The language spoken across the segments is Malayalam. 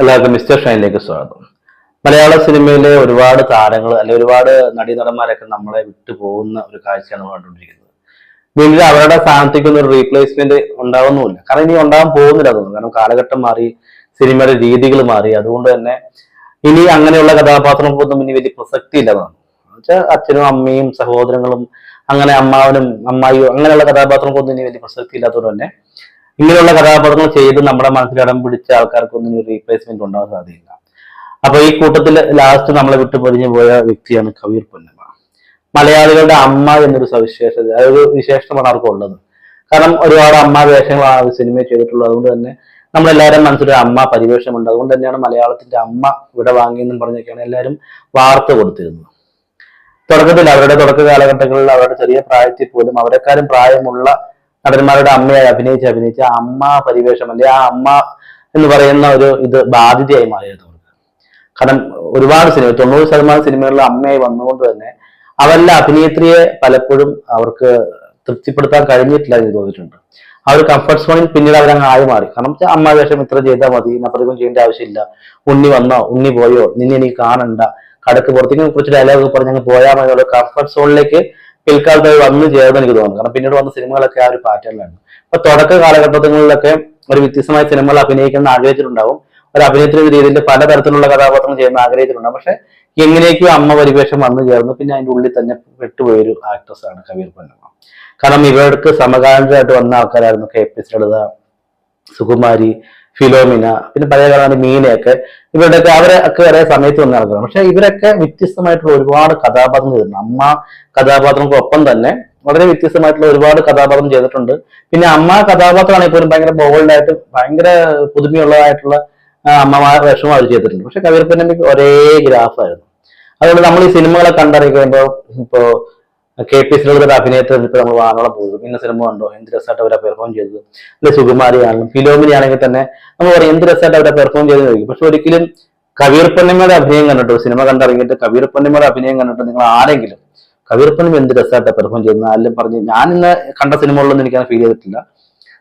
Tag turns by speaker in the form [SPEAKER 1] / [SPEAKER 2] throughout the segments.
[SPEAKER 1] എല്ലാവർക്കും മിസ്റ്റർ ഷൈനിലേക്ക് സ്വാഗതം. മലയാള സിനിമയിലെ ഒരുപാട് താരങ്ങൾ അല്ലെങ്കിൽ ഒരുപാട് നടീനടന്മാരൊക്കെ നമ്മളെ വിട്ടു പോകുന്ന ഒരു കാഴ്ചയാണ് കണ്ടുകൊണ്ടിരിക്കുന്നത്. വീണ്ടും അവരുടെ സ്ഥാനത്തേക്ക് ഒരു റീപ്ലേസ്മെന്റ് ഉണ്ടാവുന്നുമില്ല. കാരണം ഇനി ഉണ്ടാകാൻ പോകുന്നില്ല തോന്നുന്നു. കാരണം കാലഘട്ടം മാറി സിനിമയുടെ രീതികൾ മാറി. അതുകൊണ്ട് തന്നെ ഇനി അങ്ങനെയുള്ള കഥാപാത്രങ്ങൾക്കൊന്നും ഇനി വലിയ പ്രസക്തി വെച്ചാൽ അച്ഛനും അമ്മയും സഹോദരങ്ങളും അങ്ങനെ അമ്മാവനും അമ്മായിയും അങ്ങനെയുള്ള കഥാപാത്രങ്ങൾക്കൊന്നും ഇനി വലിയ പ്രസക്തി ഇല്ലാത്തതുകൊണ്ട് തന്നെ ഇങ്ങനെയുള്ള കഥാപാത്രങ്ങൾ ചെയ്ത് നമ്മുടെ മനസ്സിൽ ഇടം പിടിച്ച ആൾക്കാർക്കൊന്നും ഒരു റീപ്ലേസ്മെന്റ് ഉണ്ടാവാൻ സാധ്യതയില്ല. അപ്പൊ ഈ കൂട്ടത്തിൽ ലാസ്റ്റ് നമ്മളെ വിട്ടു പോയ വ്യക്തിയാണ് കബീർ പൊന്നമ്മ. മലയാളികളുടെ അമ്മ എന്നൊരു സവിശേഷത അതൊരു വിശേഷമാണ് അവർക്ക് ഉള്ളത്. കാരണം ഒരുപാട് അമ്മ വേഷങ്ങൾ ആ സിനിമയിൽ ചെയ്തിട്ടുള്ളത്. അതുകൊണ്ട് തന്നെ നമ്മളെല്ലാവരും മനസ്സിലൊരു അമ്മ പരിവേഷമുണ്ട്. അതുകൊണ്ട് തന്നെയാണ് മലയാളത്തിന്റെ അമ്മ ഇവിടെ വാങ്ങിയെന്നും പറഞ്ഞൊക്കെയാണ് എല്ലാവരും വാർത്ത കൊടുത്തിരുന്നത്. തുടക്കത്തിൽ അവരുടെ തുടക്ക കാലഘട്ടങ്ങളിൽ അവരുടെ ചെറിയ പ്രായത്തിൽ പോലും അവരെക്കാരും പ്രായമുള്ള നടന്മാരുടെ അമ്മയായി അഭിനയിച്ച് അഭിനയിച്ച് ആ അമ്മ പരിവേഷം അല്ലെ ആ അമ്മ എന്ന് പറയുന്ന ഒരു ഇത് ബാധ്യതയായി മാറിയത് അവർക്ക്. കാരണം ഒരുപാട് സിനിമ തൊണ്ണൂറ് ശതമാനം സിനിമകളിൽ അമ്മയായി വന്നുകൊണ്ട് തന്നെ അവരുടെ അഭിനേത്രിയെ പലപ്പോഴും അവർക്ക് തൃപ്തിപ്പെടുത്താൻ കഴിഞ്ഞിട്ടില്ല എന്ന് തോന്നിയിട്ടുണ്ട്. ആ ഒരു കംഫർട്ട് സോണിൽ പിന്നീട് അവരങ്ങ് ആയി മാറി. കാരണം അമ്മ വേഷം ഇത്ര ചെയ്താൽ മതി അപ്പുറത്തേക്കും ചെയ്യേണ്ട ആവശ്യമില്ല. ഉണ്ണി വന്നോ ഉണ്ണി പോയോ നിന്നെ എനിക്ക് കാണണ്ട കടക്ക് പുറത്തേക്ക് കുറച്ച് ഡയലോഗ് പറഞ്ഞ് പോയാൽ മതി കംഫർട്ട് സോണിലേക്ക് പിൽക്കാലത്ത് വന്നു ചേർന്ന് എനിക്ക് തോന്നുന്നു. കാരണം പിന്നീട് വന്ന സിനിമകളൊക്കെ ആ ഒരു പാറ്റേണിലാണ് അപ്പൊ തുടക്ക കാലഘട്ടങ്ങളിലൊക്കെ ഒരു വ്യത്യസ്തമായ സിനിമകൾ അഭിനയിക്കണം ആഗ്രഹിച്ചിട്ടുണ്ടാവും. ഒരു അഭിനേത്രി എന്ന രീതിയിൽ പലതരത്തിലുള്ള കഥാപാത്രങ്ങൾ ചെയ്യുന്ന ആഗ്രഹിച്ചിട്ടുണ്ടാവും. പക്ഷെ എങ്ങനെയൊക്കെയോ അമ്മ പരിവേഷം വന്നു ചേർന്നു. പിന്നെ അതിന്റെ ഉള്ളിൽ തന്നെ പെട്ടുപോയൊരു ആക്ട്രസ് ആണ് കബീർ പൊന്നമ്മ. കാരണം ഇവർക്ക് സമകാലികമായിട്ട് വന്ന ആൾക്കാരായിരുന്നു കെ പി സുകുമാരി ഫിലോമിന പിന്നെ പഴയ കാലമാണ് മീനയൊക്കെ ഇവരുടെയൊക്കെ അവരൊക്കെ ഒരേ സമയത്ത് വന്ന് ആൾക്കാരാണ് പക്ഷെ ഇവരൊക്കെ വ്യത്യസ്തമായിട്ടുള്ള ഒരുപാട് കഥാപാത്രം ചെയ്തിട്ടുണ്ട്. അമ്മ കഥാപാത്രങ്ങൾക്കൊപ്പം തന്നെ വളരെ വ്യത്യസ്തമായിട്ടുള്ള ഒരുപാട് കഥാപാത്രം ചെയ്തിട്ടുണ്ട്. പിന്നെ അമ്മ കഥാപാത്രമാണെങ്കിൽ പോലും ഭയങ്കര ബോൾഡായിട്ട് ഭയങ്കര പുതുമയുള്ളതായിട്ടുള്ള അമ്മമാർ വേഷവും അവർ ചെയ്തിട്ടുണ്ട്. പക്ഷെ പൊന്നമ്മയ്ക്ക് ഒരേ ഗ്രാഫായിരുന്നു. അതുകൊണ്ട് നമ്മൾ ഈ സിനിമകളെ കണ്ടറിയിക്കുമ്പോൾ ഇപ്പോ കെ പി സിയുടെ അഭിനയത്തിൽ നമ്മൾ വാങ്ങണം പോകും. ഇന്ന സിനിമ കണ്ടോ? എന്ത് രസമായിട്ട് അവരെ പെർഫോം ചെയ്തത്? അല്ലെ സുകുമാരി ആണെങ്കിലും ഫിലോമിനി ആണെങ്കിൽ തന്നെ നമ്മൾ പറയും എന്ത് രസമായിട്ട് അവരെ പെർഫോം ചെയ്ത് ചോദിക്കും. പക്ഷെ ഒരിക്കലും കബീർ പൊന്നമ്മയുടെ അഭിനയം കണ്ടിട്ടോ? സിനിമ കണ്ടിറങ്ങിയിട്ട് കബീർ പൊന്നമ്മയുടെ അഭിനയം കണ്ടിട്ട് നിങ്ങൾ ആരെങ്കിലും കബീർ പൊന്നമ്മ എന്ത് രസമായിട്ട് പെർഫോം ചെയ്യുന്ന ആരും പറഞ്ഞു ഞാൻ ഇന്ന് കണ്ട സിനിമകളിലൊന്നും എനിക്ക് ഫീൽ ചെയ്തിട്ടില്ല.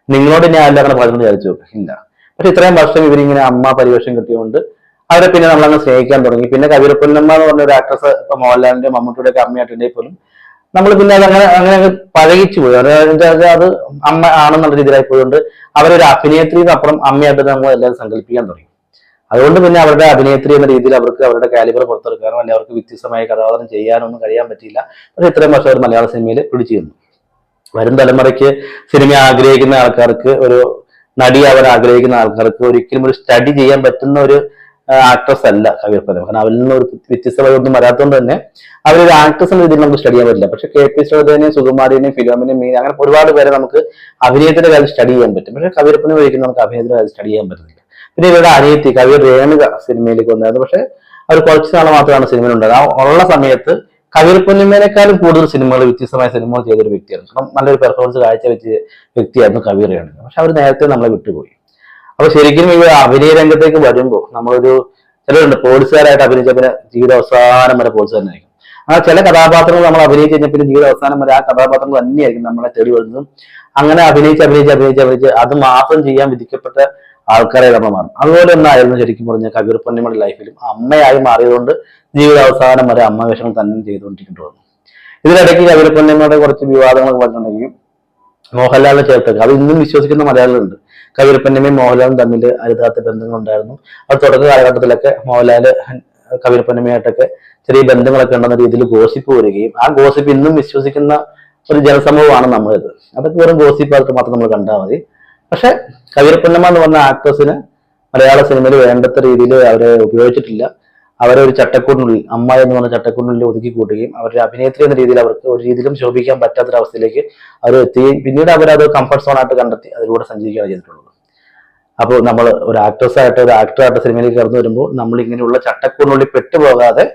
[SPEAKER 1] നിങ്ങളോട് ഞാൻ എല്ലാം അങ്ങനെ പറഞ്ഞു വിചാരിച്ചു ഇല്ല. പക്ഷെ ഇത്രയും വർഷം ഇവരിങ്ങനെ അമ്മ പരിവേഷം കിട്ടിയതുകൊണ്ട് അവരെ പിന്നെ നമ്മളങ്ങ് സ്നേഹിക്കാൻ തുടങ്ങി. പിന്നെ കബീർ പൊന്നമ്മ എന്ന് പറഞ്ഞ ഒരു ആക്ട്രസ് ഇപ്പൊ മോഹൻലാലിന്റെ മമ്മൂട്ടിയുടെ ഒക്കെ അമ്മയായിട്ടുണ്ടെങ്കിൽ പോലും നമ്മൾ പിന്നെ അത് അങ്ങനെ അങ്ങനെ അങ്ങ് പഴകിച്ചു പോയി. അത് അമ്മ ആണെന്നുള്ള രീതിയിലായി പോയതുകൊണ്ട് അവരൊരു അഭിനേത്രിക്ക് അപ്പുറം അമ്മയായിട്ട് നമ്മൾ എല്ലാവരും സങ്കല്പിക്കാൻ തുടങ്ങി. അതുകൊണ്ട് പിന്നെ അവരുടെ അഭിനേത്രി എന്ന രീതിയിൽ അവർക്ക് അവരുടെ കാലിബർ പുറത്തെടുക്കാനോ അല്ലെങ്കിൽ അവർക്ക് വ്യത്യസ്തമായ കഥാപാത്രം ചെയ്യാനോ ഒന്നും കഴിയാൻ പറ്റിയില്ല. പക്ഷേ ഇത്രയും വർഷം അവർ മലയാള സിനിമയിൽ പിടിച്ചു നിന്നു. വരും തലമുറയ്ക്ക് സിനിമ ആഗ്രഹിക്കുന്ന ആൾക്കാർക്ക് ഒരു നടി അവർ ആഗ്രഹിക്കുന്ന ആൾക്കാർക്ക് ഒരിക്കലും ഒരു സ്റ്റഡി ചെയ്യാൻ പറ്റുന്ന ഒരു ആക്ട്രസ് അല്ല കവിയർ പ്രേമ കാരണം അവരിൽ നിന്ന് ഒരു വ്യത്യസ്തമായി ഒന്നും വരാത്തതുകൊണ്ട് തന്നെ അവരൊരു ആക്ട്രസ് എന്ന രീതിയിൽ നമുക്ക് സ്റ്റഡി ചെയ്യാൻ പറ്റില്ല. പക്ഷെ കെ പി ശ്രോതനെയും സുകുമാരിനെയും ഫിലോമിനെയും മീൻ അങ്ങനെ ഒരുപാട് പേരെ നമുക്ക് അഭിനയത്തിന്റെ കാര്യം സ്റ്റഡി ചെയ്യാൻ പറ്റും. പക്ഷെ കബീരപ്പനെ ഒരിക്കലും നമുക്ക് അഭിനയത്തിന്റെ കാര്യം സ്റ്റഡി ചെയ്യാൻ പറ്റുന്നില്ല. പിന്നെ ഇവരുടെ അനിയത്തി കവിർ രേണുക സിനിമയിലേക്ക് വന്നായിരുന്നു. പക്ഷെ അവർ കുറച്ച് നാൾ മാത്രമാണ് സിനിമയിൽ ഉണ്ടായത് ആ ഉള്ള സമയത്ത് കവിർ പൊന്നിമേനേക്കാളും കൂടുതൽ സിനിമകൾ വ്യത്യസ്തമായ സിനിമകൾ ചെയ്തൊരു വ്യക്തിയാണ് കാരണം നല്ലൊരു പെർഫോമൻസ് കാഴ്ച വെച്ച് വ്യക്തിയായിരുന്നു രേണുക. പക്ഷെ അവർ നേരത്തെ നമ്മളെ വിട്ടുപോയി. അപ്പൊ ശരിക്കും ഇവർ അഭിനയ രംഗത്തേക്ക് വരുമ്പോൾ നമ്മളൊരു ചിലരുണ്ട് പോലീസുകാരായിട്ട് അഭിനയിച്ച പിന്നെ ജീവിത അവസാനം വരെ പോലീസുകാരനായിരിക്കും ആ ചില കഥാപാത്രങ്ങൾ നമ്മൾ അഭിനയിച്ച് കഴിഞ്ഞാൽ പിന്നെ ജീവിത അവസാനം വരെ ആ കഥാപാത്രങ്ങൾ തന്നെയായിരിക്കും നമ്മളെ തേടി വരുന്നതും. അങ്ങനെ അഭിനയിച്ച് അഭിനയിച്ച് അഭിനയിച്ച് അഭിനയിച്ച് അത് മാത്രം ചെയ്യാൻ വിധിക്കപ്പെട്ട ആൾക്കാരെ നമ്മൾ മാറും. അതുപോലെ ഒന്നായിരുന്നു ശരിക്കും പറഞ്ഞ കബീർ പൊന്നിമയുടെ ലൈഫിലും അമ്മയായി മാറിയതുകൊണ്ട് ജീവിത അവസാനം വരെ അമ്മ വേഷങ്ങൾ തന്നെ ചെയ്തുകൊണ്ടിരിക്കേണ്ടി വന്നു. ഇതിനിടയ്ക്ക് കബീർ പൊന്നിമയുടെ കുറച്ച് വിവാദങ്ങളൊക്കെ പറഞ്ഞിട്ടുണ്ടെങ്കിൽ മോഹൻലാലിനെ ചേർത്തൊക്കെ അത് ഇന്നും വിശ്വസിക്കുന്ന മലയാളികളുണ്ട്. കവിരപ്പന്നമേ മോഹൻലാലും തമ്മിൽ അരുതാത്ത ബന്ധങ്ങളുണ്ടായിരുന്നു. അത് തുടക്ക കാലഘട്ടത്തിലൊക്കെ മോഹൻലാൽ കവിരപ്പന്നമയായിട്ടൊക്കെ ചെറിയ ബന്ധങ്ങളൊക്കെ ഉണ്ടെന്ന രീതിയിൽ ഗോസിപ്പ് വരികയും ആ ഗോസിപ്പ് ഇന്നും വിശ്വസിക്കുന്ന ഒരു ജനസമൂഹമാണ് നമ്മളിത്. അതൊക്കെ വെറും ഗോസിപ്പായിട്ട് മാത്രം നമ്മൾ കണ്ടാൽ മതി. പക്ഷെ കവിരപ്പന്നമ്മ എന്ന് പറഞ്ഞ ആക്ട്രസിന് മലയാള സിനിമയിൽ വേണ്ടത്ര രീതിയിൽ അവരെ ഉപയോഗിച്ചിട്ടില്ല. അവരെ ഒരു ചട്ടക്കൂടിനുള്ളിൽ അമ്മ എന്ന് പറഞ്ഞ ചട്ടക്കൂടിനുള്ളിൽ ഒതുക്കി കൂട്ടുകയും അവരുടെ അഭിനേത്രി എന്ന രീതിയിൽ അവർക്ക് ഒരു രീതിയിലും ശോഭിക്കാൻ പറ്റാത്തൊരവസ്ഥയിലേക്ക് അവർ എത്തുകയും പിന്നീട് അവരത് കംഫർട്ട് സോണായിട്ട് കണ്ടെത്തി അതിലൂടെ സഞ്ചരിക്കുകയാണ് ചെയ്തിട്ടുള്ളത്. അപ്പോൾ നമ്മൾ ഒരു ആക്ട്രസ് ആയിട്ട് ഒരു ആക്ടറായിട്ട് സിനിമയിലേക്ക് കടന്നു വരുമ്പോൾ നമ്മൾ ഇങ്ങനെയുള്ള ചട്ടക്കൂടിനുള്ളിൽ പെട്ടുപോകാതെ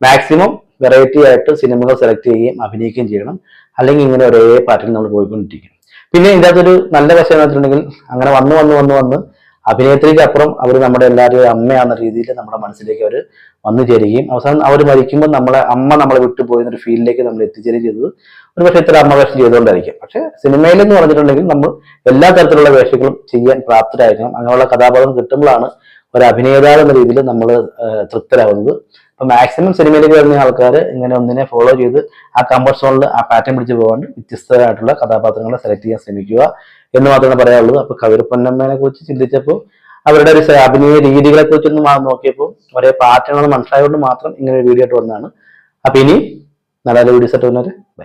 [SPEAKER 1] മാക്സിമം വെറൈറ്റി ആയിട്ട് സിനിമകൾ സെലക്ട് ചെയ്യുകയും അഭിനയിക്കുകയും ചെയ്യണം. അല്ലെങ്കിൽ ഇങ്ങനെ ഒരേ പാറ്റേൺ നമ്മൾ പോയിക്കൊണ്ടിരിക്കും. പിന്നെ ഇതിനകത്തൊരു നല്ല വശം എന്ന് വെച്ചിട്ടുണ്ടെങ്കിൽ അങ്ങനെ വന്ന് വന്ന് വന്ന് വന്ന് അഭിനേത്രിക്ക് അപ്പുറം അവർ നമ്മുടെ എല്ലാവരുടെയും അമ്മയാണെന്ന രീതിയിൽ നമ്മുടെ മനസ്സിലേക്ക് അവർ വന്നു ചേരുകയും അവസാനം അവർ മരിക്കുമ്പോൾ നമ്മളെ അമ്മ നമ്മളെ വിട്ടുപോയി എന്നൊരു ഫീലിലേക്ക് നമ്മൾ എത്തിച്ചേരുകയും ചെയ്തത് ഒരു പക്ഷേ ഇത്ര അമ്മ വേഷം ചെയ്തുകൊണ്ടായിരിക്കും. പക്ഷെ സിനിമയിലെന്ന് പറഞ്ഞിട്ടുണ്ടെങ്കിൽ നമ്മൾ എല്ലാ തരത്തിലുള്ള വേഷങ്ങളും ചെയ്യാൻ പ്രാപ്തരായിരിക്കണം. അങ്ങനെയുള്ള കഥാപാത്രം കിട്ടുമ്പോഴാണ് ഒരു അഭിനേതാവ് എന്ന രീതിയിൽ നമ്മൾ തൃപ്തരാകുന്നത്. അപ്പൊ മാക്സിമം സിനിമയിലേക്ക് വരുന്ന ആൾക്കാർ ഇങ്ങനെ ഒന്നിനെ ഫോളോ ചെയ്ത് ആ കംഫർട്ട് സോണിൽ ആ പാറ്റേൺ പിടിച്ച് പോകാണ്ട് വ്യത്യസ്തരായിട്ടുള്ള കഥാപാത്രങ്ങളെ സെലക്ട് ചെയ്യാൻ ശ്രമിക്കുക എന്ന് മാത്രമേ പറയാനുള്ളൂ. അപ്പൊ കവിർ പൊന്നമ്മനെ കുറിച്ച് ചിന്തിച്ചപ്പോൾ അവരുടെ ഒരു അഭിനയ രീതികളെ കുറിച്ചൊന്നും നോക്കിയപ്പോൾ ഒരേ പാറ്റേൺ മനസ്സിലായതുകൊണ്ട് മാത്രം ഇങ്ങനെ ഒരു വീഡിയോ ആയിട്ട് വന്നതാണ്. അപ്പൊ ഇനി നല്ല വീഡിയോസ് ആയിട്ട് വന്നത്